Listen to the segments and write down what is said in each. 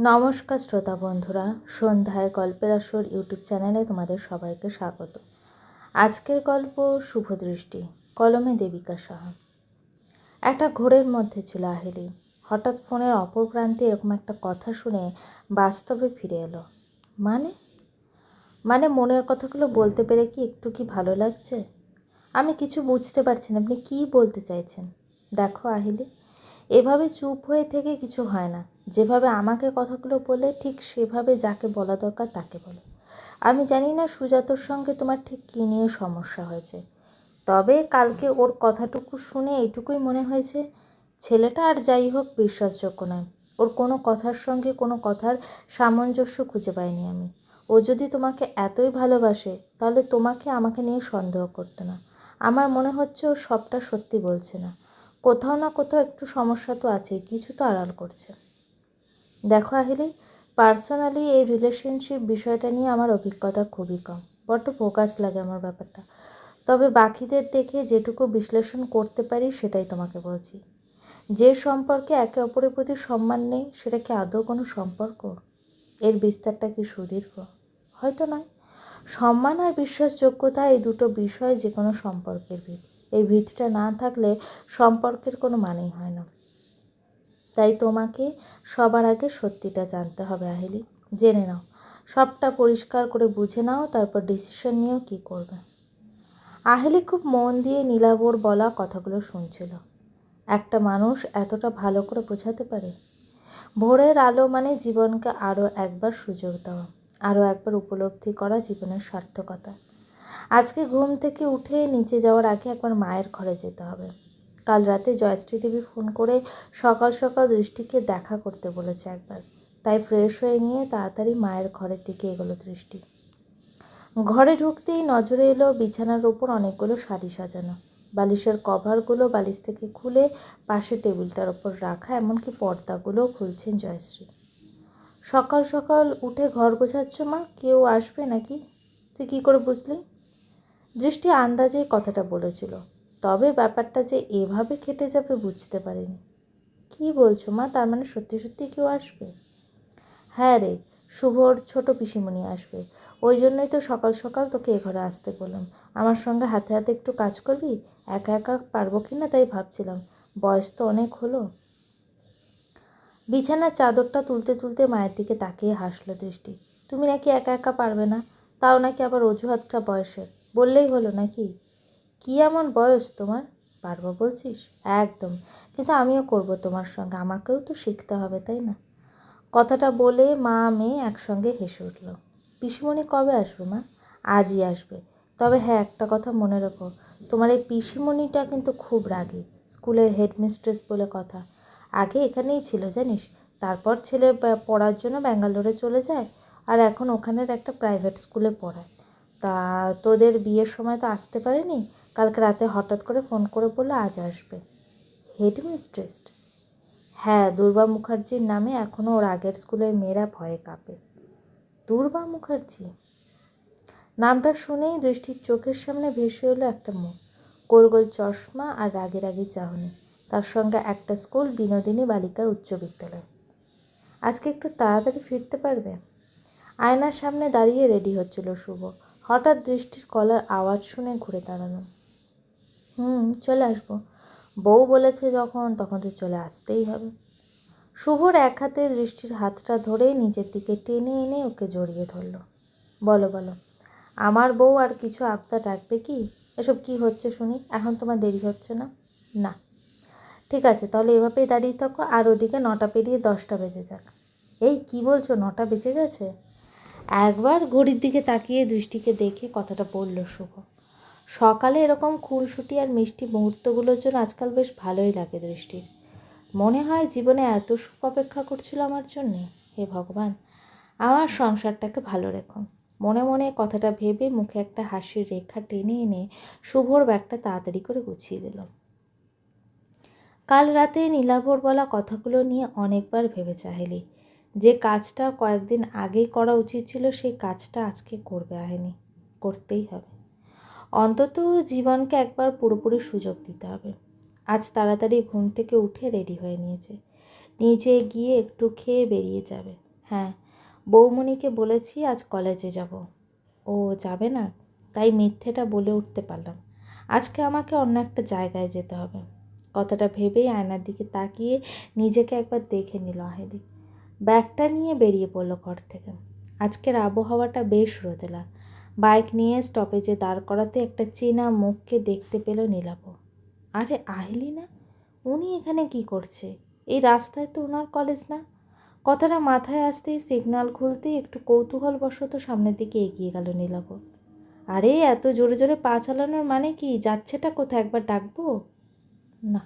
নমস্কার শ্রোতা বন্ধুরা, সন্ধ্যায় গল্পের আসর ইউটিউব চ্যানেলে তোমাদের সবাইকে স্বাগত। আজকের গল্প শুভ দৃষ্টি, কলমে দেবিকা সাহা। একটা ঘোরের মধ্যে ছিল আহেলি। হঠাৎ ফোনের অপর প্রান্তে এরকম একটা কথা শুনে বাস্তবে ফিরে এলো। মানে? মানে মনের কথাগুলো বলতে পেরে কি একটু কি ভালো লাগছে? আমি কিছু বুঝতে পারছি না, আপনি কী বলতে চাইছেন? দেখো আহিলি। এভাবে চুপ হয়ে থেকে কিছু হয় না। যেভাবে আমাকে কথাগুলো বলে, ঠিক সেভাবে যাকে বলা দরকার তাকে বলো। আমি জানি না সুজাতর সঙ্গে তোমার ঠিক কী নিয়ে সমস্যা হয়েছে। তবে কালকে ওর কথাটুকু শুনে এইটুকুই মনে হয়েছে, ছেলেটা আর যাই হোক বিশ্বাসযোগ্য নয়। ওর কোনো কথার সঙ্গে কোনো কথার সামঞ্জস্য খুঁজে পাইনি আমি। ও যদি তোমাকে এতই ভালোবাসে, তাহলে তোমাকে আমাকে নিয়ে সন্দেহ করতো না। আমার মনে হচ্ছে ও সবটা সত্যি বলছে না। কোথাও না কোথাও একটু সমস্যা তো আছেই, কিছু তো আড়াল করছে। দেখো আহিলি পার্সোনালি এই রিলেশনশিপ বিষয়টা নিয়ে আমার অভিজ্ঞতা খুবই কম, বড্ড ফোকাস লাগে আমার ব্যাপারটা। তবে বাকিদের দেখে যেটুকু বিশ্লেষণ করতে পারি সেটাই তোমাকে বলছি। যে সম্পর্কে একে অপরের প্রতি সম্মান নেই, সেটা কি আদৌ কোনো সম্পর্ক? এর বিস্তারটা কি সুদীর্ঘ? হয়তো নয়। সম্মান আর বিশ্বাসযোগ্যতা এই দুটো বিষয় যে কোনো সম্পর্কের ভিত এই ভিতটা না থাকলে সম্পর্কের কোনো মানেই হয় না। তাই তোমাকে সবার আগে সত্যিটা জানতে হবে, আহেলি। জেনে নাও। সবটা পরিষ্কার করে বুঝে নাও, তারপর ডিসিশন নিয়েও কী করবে। আহেলি খুব মন দিয়ে নীলাবর বলা কথাগুলো শুনছিল। একটা মানুষ এতটা ভালো করে বোঝাতে পারে? ভোরের আলো মানে জীবনকে আরও একবার সুযোগ দেওয়া আরও একবার উপলব্ধি করা জীবনের সার্থকতা। আজকে ঘুম থেকে উঠে নিচে যাওয়ার আগে একবার মায়ের ঘরে যেতে হবে। কাল রাতে জয়শ্রী দেবী ফোন করে সকাল সকাল দৃষ্টিকে দেখা করতে বলেছে একবার। তাই ফ্রেশ হয়ে নিয়ে তাড়াতাড়ি মায়ের ঘরের দিকে এগোলো দৃষ্টি। ঘরে ঢুকতেই নজরে এলো বিছানার ওপর অনেকগুলো শাড়ি সাজানো। বালিশের কভারগুলো বালিশ থেকে খুলে পাশে টেবিলটার ওপর রাখা, এমনকি পর্দাগুলোও খুলছেন জয়শ্রী। সকাল সকাল উঠে ঘর গোছাচ্ছ মা? কেউ আসবে নাকি? তুই কী করে বুঝলি? দৃষ্টি আন্দাজেই কথাটা বলেছিল। তবে ব্যাপারটা যে এভাবে খেটে যাবে বুঝতে পারিনি। কী বলছো মা? তার মানে সত্যি সত্যি কেউ আসবে? হ্যাঁ রে, শুভর ছোট পিসিমণি আসবে। ওই জন্যই তো সকাল সকাল তোকে এ ঘরে আসতে বললাম। আমার সঙ্গে হাতে হাতে একটু কাজ করবি? একা একা পারব কি না? তাই ভাবছিলাম। বয়স তো অনেক হলো। বিছানার চাদরটা তুলতে তুলতে মায়ের দিকে তাকিয়ে হাসলো দৃষ্টি। তুমি নাকি একা একা পারবে না? তাও নাকি আবার অজুহাতটা বয়সের। বললেই হলো নাকি? কী এমন বয়স তোমার? পারব বলছিস? একদম। কিন্তু আমিও করব তোমার সঙ্গে। আমাকেও তো শিখতে হবে, তাই না? কথাটা বলে মা, মেয়ে একসঙ্গে হেসে উঠল। পিসিমণি কবে আসবে মা? আজই আসবে। তবে হ্যাঁ একটা কথা মনে রেখো। তোমার এই পিসিমণিটা কিন্তু খুব রাগী। স্কুলের হেডমিস্ট্রেস বলে কথা। আগে এখানেই ছিল, জানিস? তারপর ছেলে পড়ার জন্য ব্যাঙ্গালোরে চলে যায় আর এখন ওখানের একটা প্রাইভেট স্কুলে পড়ায়। তা তোদের বিয়ের সময় তো আসতে পারেনি? কালকে রাতে হঠাৎ করে ফোন করে বলল আজ আসবে। হেডমিস্ট্রেস? হ্যাঁ দুর্বা মুখার্জির নামে এখনও ওর আগের স্কুলের মেয়েরা ভয়ে কাঁপে। দুর্বা মুখার্জি? নামটা শুনেই দৃষ্টির চোখের সামনে ভেসে এলো একটা মুখ। গোল গোল চশমা আর রাগে রাগে চাহনি। তার সঙ্গে একটা স্কুল বিনোদিনী বালিকা উচ্চ বিদ্যালয়। আজকে একটু তাড়াতাড়ি ফিরতে পারবে? আয়নার সামনে দাঁড়িয়ে রেডি হচ্ছিল শুভ। হঠাৎ দৃষ্টির কলার আওয়াজ শুনে ঘুরে দাঁড়ানো হুম, চলে আসব। বউ বলেছে যখন, তখন তো চলে আসতেই হবে। শুভর এক হাতে দৃষ্টির হাতটা ধরে নিজের দিকে টেনে এনে ওকে জড়িয়ে ধরলো। বলো বলো, আমার বউ আর কিছু আবদার রাখবে কি? এসব কি হচ্ছে শুনি? এখন তোমার দেরি হচ্ছে না? না। ঠিক আছে, তাহলে এভাবেই দাঁড়িয়ে থাকো, আর ওদিকে নটা পেরিয়ে দশটা বেজে যাক। এই, কি বলছো? নটা বেজে গেছে? একবার ঘড়ির দিকে তাকিয়ে দৃষ্টিকে দেখে কথাটা বলল শুভ। সকালে এরকম খুনসুটি আর মিষ্টি মুহূর্তগুলোর জন্য আজকাল বেশ ভালোই লাগে দৃষ্টির। মনে হয় জীবনে এত সুখ অপেক্ষা করছিল আমার জন্যে? হে ভগবান, আমার সংসারটাকে ভালো রেখো। মনে মনে কথাটা ভেবে মুখে একটা হাসির রেখা টেনে এনে শুভর ব্যাগটা তাড়াতাড়ি করে গুছিয়ে দিল। কাল রাতে নীলাভর বলা কথাগুলো নিয়ে অনেকবার ভেবে চাহেলি। যে কাজটা কয়েকদিন আগেই করা উচিত ছিল, সেই কাজটা আজকে করবে আহেনি করতেই হবে। অন্তত জীবনকে একবার পুরোপুরি সুযোগ দিতে হবে। আজ তাড়াতাড়ি ঘুম থেকে উঠে রেডি হয়ে নিয়েছে। নিচে গিয়ে একটু খেয়ে বেরিয়ে যাবে। হ্যাঁ বৌমণিকে বলেছি আজ কলেজে যাব। ও যাবে না, তাই মিথ্যেটা বলে উঠতে পারলাম। আজকে আমাকে অন্য একটা জায়গায় যেতে হবে। কথাটা ভেবেই আয়নার দিকে তাকিয়ে নিজেকে একবার দেখে নিল আহেলি ব্যাগটা নিয়ে বেরিয়ে পড়ল ঘর থেকে। আজকের আবহাওয়াটা বেশ রোদেলা। বাইক নিয়ে স্টপেজে দাঁড় করাতে একটা চেনা মুখকে দেখতে পেল নীলাভ আরে আহিলি না উনি এখানে কি করছে? এই রাস্তায় তো ওনার কলেজ না। কথাটা মাথায় আসতেই সিগন্যাল খুলতেই একটু কৌতূহলবশত সামনের দিকে এগিয়ে গেল নীলাভ আরে, এত জোরে জোরে পা চালানোর মানে কি? যাচ্ছেটা কোথায়? একবার ডাকবো? না,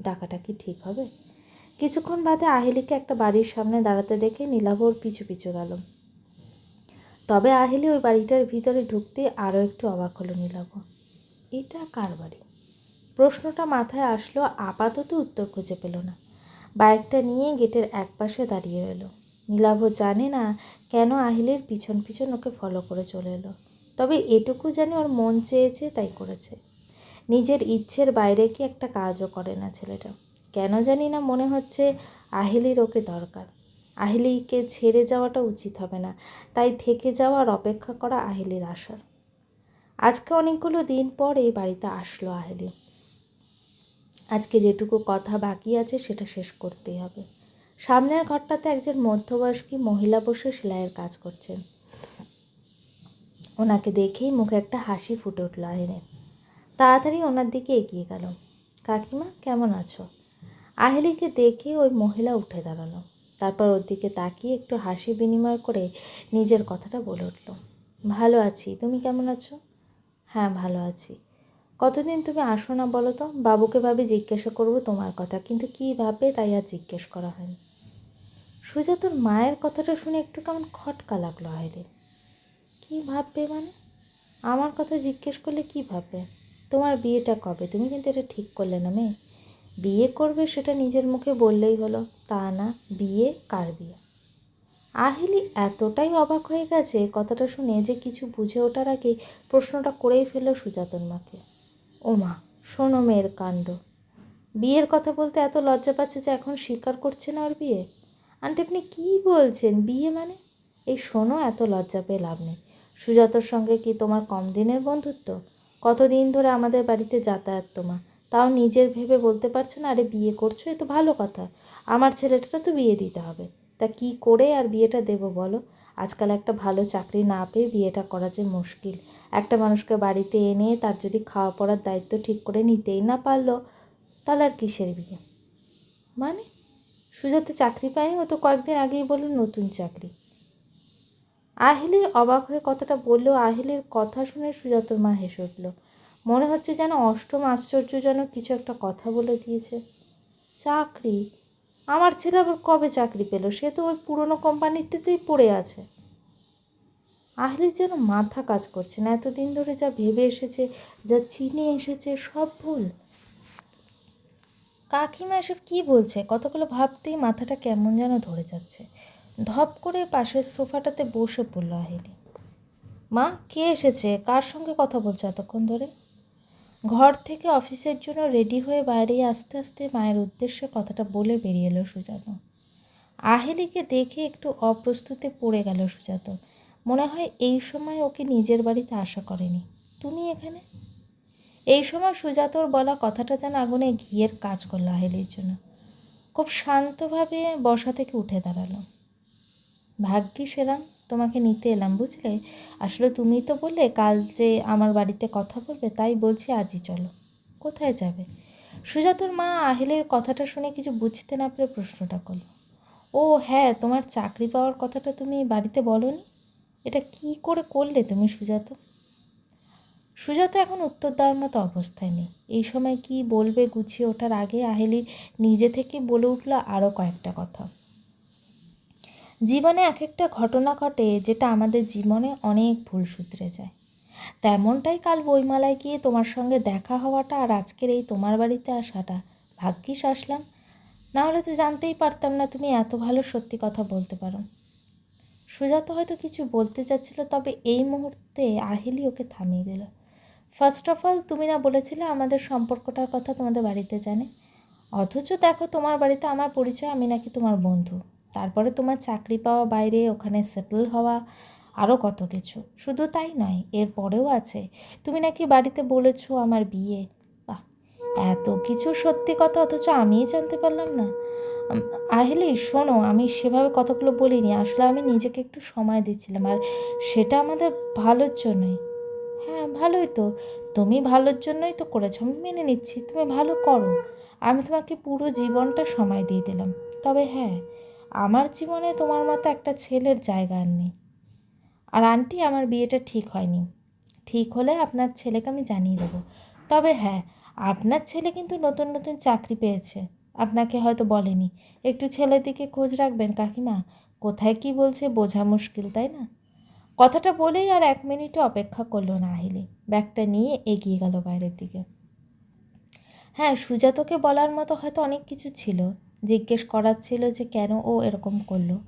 ডাকাটা কি ঠিক হবে? কিছুক্ষণ বাদে আহিলিকে একটা বাড়ির সামনে দাঁড়াতে দেখে নীলাভর পিছু পিছু গেল। তবে আহিলি ওই বাড়িটার ভিতরে ঢুকতে আরও একটু অবাক হলো নীলাভ। এটা কার বাড়ি? প্রশ্নটা মাথায় আসলো, আপাতত উত্তর খুঁজে পেল না। বাইকটা নিয়ে গেটের একপাশে দাঁড়িয়ে রইল। নীলাভ জানে না কেন আহিলের পিছন পিছন ওকে ফলো করে চলে এলো। তবে এটুকু জানে ওর মন চেয়েছে, তাই করেছে। নিজের ইচ্ছের বাইরে কি একটা কাজও করে না ছেলেটা। কেন জানি না মনে হচ্ছে আহিলির ওকে দরকার। আহিলিকে ছেড়ে যাওয়াটা উচিত হবে না, তাই থেকে যাওয়ার অপেক্ষা করা আহিলির আসার আজকে অনেকগুলো দিন পর এই বাড়িতে আসলো আহেলি। আজকে যেটুকু কথা বাকি আছে সেটা শেষ করতেই হবে। সামনের ঘরটাতে একজন মধ্যবয়স্কী মহিলা বসে সেলাইয়ের কাজ করছেন। ওনাকে দেখেই মুখে একটা হাসি ফুটে উঠল আহিনের তাড়াতাড়ি ওনার দিকে এগিয়ে গেল। কাকিমা, কেমন আছো? আহিলিকে দেখে ওই মহিলা উঠে দাঁড়াল। তারপর ওর দিকে তাকিয়ে একটু হাসি বিনিময় করে নিজের কথাটা বলে উঠল, ভালো আছি, তুমি কেমন আছো? হ্যাঁ ভালো আছি। কতদিন তুমি আসো না বলো তো? বাবুকে ভাবে জিজ্ঞাসা করব তোমার কথা, কিন্তু কী ভাবে তাই আর জিজ্ঞেস করা হয়নি। সুজাতার মায়ের কথাটা শুনে একটু কেমন খটকা লাগল আহেলের। কী ভাববে মানে? আমার কথা জিজ্ঞেস করলে কী ভাববে? তোমার বিয়েটা কবে? তুমি কিন্তু এটা ঠিক করলে না মেয়ে? বিয়ে করবে সেটা নিজের মুখে বললেই হলো, তা না, বিয়ে কার বিয়ে? আহিলি এতটাই অবাক হয়ে গেছে কথাটা শুনে যে কিছু বুঝে ওঠার আগে প্রশ্নটা করেই ফেলল সুজাতন মাকে। ও মা শোনো মেয়ের কাণ্ড। বিয়ের কথা বলতে এত লজ্জা পাচ্ছে যে এখন স্বীকার করছে না ওর বিয়ে? আন্টি, আপনি কী বলছেন? বিয়ে মানে? এই শোনো, এত লজ্জা পেয়ে লাভ নেই। সুজাতর সঙ্গে কি তোমার কম দিনের বন্ধুত্ব? কতদিন ধরে আমাদের বাড়িতে যাতায়াত তোমার? তাও নিজের ভেবে বলতে পারছ না, আরে বিয়ে করছ, এ তো ভালো কথা। আমার ছেলেটা তো বিয়ে দিতে হবে। তা কি করে আর বিয়েটা দেবো বলো? আজকাল একটা ভালো চাকরি না পেয়ে বিয়েটা করা যে মুশকিল। একটা মানুষকে বাড়িতে এনে তার যদি খাওয়া পড়ার দায়িত্ব ঠিক করে নিতেই না পারল, তাহলে আর কিসের বিয়ে? মানে? সুজাতা চাকরি পায়নি, ও তো কয়েকদিন আগেই বলল নতুন চাকরি। আহিলি অবাক হয়ে কথাটা বললেও আহিলের কথা শুনে সুজাতর মা হেসে উঠল। মনে হচ্ছে যেন অষ্টম আশ্চর্যজনক কিছু একটা কথা বলে দিয়েছে। চাকরি? আমার ছেলে আবার কবে চাকরি পেল? সে তো ওই পুরনো কোম্পানিতেই পড়ে আছে। আহিলির যেন মাথা কাজ করছে না, এতদিন ধরে যা ভেবে এসেছে, যা চিনে এসেছে, সব ভুল। কাকিমা এসব কী বলছে? কতগুলো ভাবতেই মাথাটা কেমন যেন ধরে যাচ্ছে। ধপ করে পাশের সোফাটাতে বসে পড়ল আহেলি। মা, কে এসেছে? কার সঙ্গে কথা বলছে এতক্ষণ ধরে? ঘর থেকে অফিসের জন্য রেডি হয়ে বাইরে আস্তে আস্তে মায়ের উদ্দেশ্যে কথাটা বলে বেরিয়ে এলো সুজাত। আহেলিকে দেখে একটু অপ্রস্তুতে পড়ে গেল সুজাত। মনে হয় এই সময় ওকে নিজের বাড়িতে আশা করেনি। তুমি এখানে? এই সময় সুজাতর বলা কথাটা যেন আগুনে ঘিয়ের কাজ করল আহেলির জন্য। খুব শান্তভাবে বসা থেকে উঠে দাঁড়াল। ভাগ্যিস এলাম তোমাকে নিতে এলাম, বুঝলে? আসলে তুমি তো বললে কাল যে আমার বাড়িতে কথা বলবে, তাই বলছি আজই চলো। কোথায় যাবে? সুজাতর মা আহিলের কথাটা শুনে কিছু বুঝতে না পেরে প্রশ্নটা করল। ও হ্যাঁ তোমার চাকরি পাওয়ার কথাটা তুমি বাড়িতে বলনি? এটা কি করে করলে তুমি সুজাত সুজাতা এখন উত্তর দেওয়ার মতো অবস্থায় নেই। এই সময় কি বলবে গুছিয়ে ওঠার আগে আহেলি নিজে থেকে বলে উঠল আরও কয়েকটা কথা। জীবনে এক একটা ঘটনা ঘটে যেটা আমাদের জীবনে অনেক ভুল সূত্রে যায়। তেমনটাই কাল বইমালায় গিয়ে তোমার সঙ্গে দেখা হওয়াটা আর আজকের এই তোমার বাড়িতে আসাটা ভাগ্যিস আসলাম। না হলে তো জানতেই পারতাম না তুমি এত ভালো সত্যি কথা বলতে পারো। সুজাত হয়তো কিছু বলতে চাচ্ছিল, তবে এই মুহূর্তে আহিলি ওকে থামিয়ে দিল। ফার্স্ট অফ অল তুমি না বলেছিলে আমাদের সম্পর্কটার কথা তোমাদের বাড়িতে জানে। অথচ দেখো তোমার বাড়িতে আমার পরিচয়, আমি নাকি তোমার বন্ধু। তারপরে তোমার চাকরি পাওয়া বাইরে, ওখানে সেটেল হওয়া আরও কত কিছু। শুধু তাই নয় এরপরেও আছে। তুমি নাকি বাড়িতে বলেছ আমার বিয়ে। বাহ, এত কিছু সত্যি কথা, অথচ আমিই জানতে পারলাম না। আহিলি, শোনো, আমি সেভাবে কতগুলো বলিনি। আসলে আমি নিজেকে একটু সময় দিচ্ছিলাম, আর সেটা আমাদের ভালোর জন্যই। হ্যাঁ ভালোই তো। তুমি ভালোর জন্যই তো করেছ, আমি মেনে নিচ্ছি। তুমি ভালো করো। আমি তোমাকে পুরো জীবনটা সময় দিয়ে দিলাম। তবে হ্যাঁ আমার জীবনে তোমার মতো একটা ছেলের জায়গা আর নেই। আর আন্টি, আমার বিয়েটা ঠিক হয়নি। ঠিক হলে আপনার ছেলেকে আমি জানিয়ে দেবো। তবে হ্যাঁ আপনার ছেলে কিন্তু নতুন নতুন চাকরি পেয়েছে। আপনাকে হয়তো বলেনি। একটু ছেলের দিকে খোঁজ রাখবেন, কাকিমা। কোথায় কি বলছে বোঝা মুশকিল, তাই না? কথাটা বলেই আর এক মিনিটও অপেক্ষা করল না আহিলি। ব্যাগটা নিয়ে এগিয়ে গেল বাইরের দিকে। হ্যাঁ সুজাতকে বলার মতো হয়তো অনেক কিছু ছিল। জিজ্ঞেস করার ছিল যে কেন ও এরকম করল।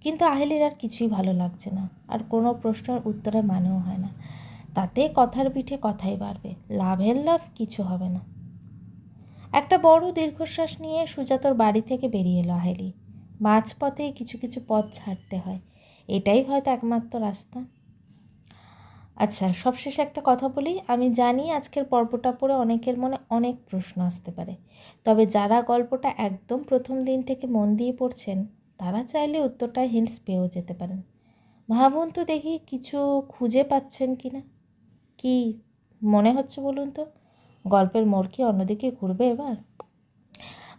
কিন্তু আহিলির আর কিছুই ভালো লাগছে না। আর কোনো প্রশ্নের উত্তরে মানেও হয় না। তাতে কথার পিঠে কথাই বাড়বে। লাভের লাভ কিছু হবে না। একটা বড় দীর্ঘশ্বাস নিয়ে সুজাতর বাড়ি থেকে বেরিয়ে এলো আহেলি। মাঝপথে কিছু কিছু পথ ছাড়তে হয়। এটাই হয়তো একমাত্র রাস্তা। আচ্ছা সবশেষে একটা কথা বলি। আমি জানি আজকের পর্বটা পড়ে অনেকের মনে অনেক প্রশ্ন আসতে পারে। তবে যারা গল্পটা একদম প্রথম দিন থেকে মন দিয়ে পড়ছেন, তারা চাইলে উত্তরটা হিন্টস পেয়েও যেতে পারেন। ভাবুন তো দেখি কিছু খুঁজে পাচ্ছেন কি না কি মনে হচ্ছে বলুন তো? গল্পের মোড় কি অন্যদিকে ঘুরবে এবার?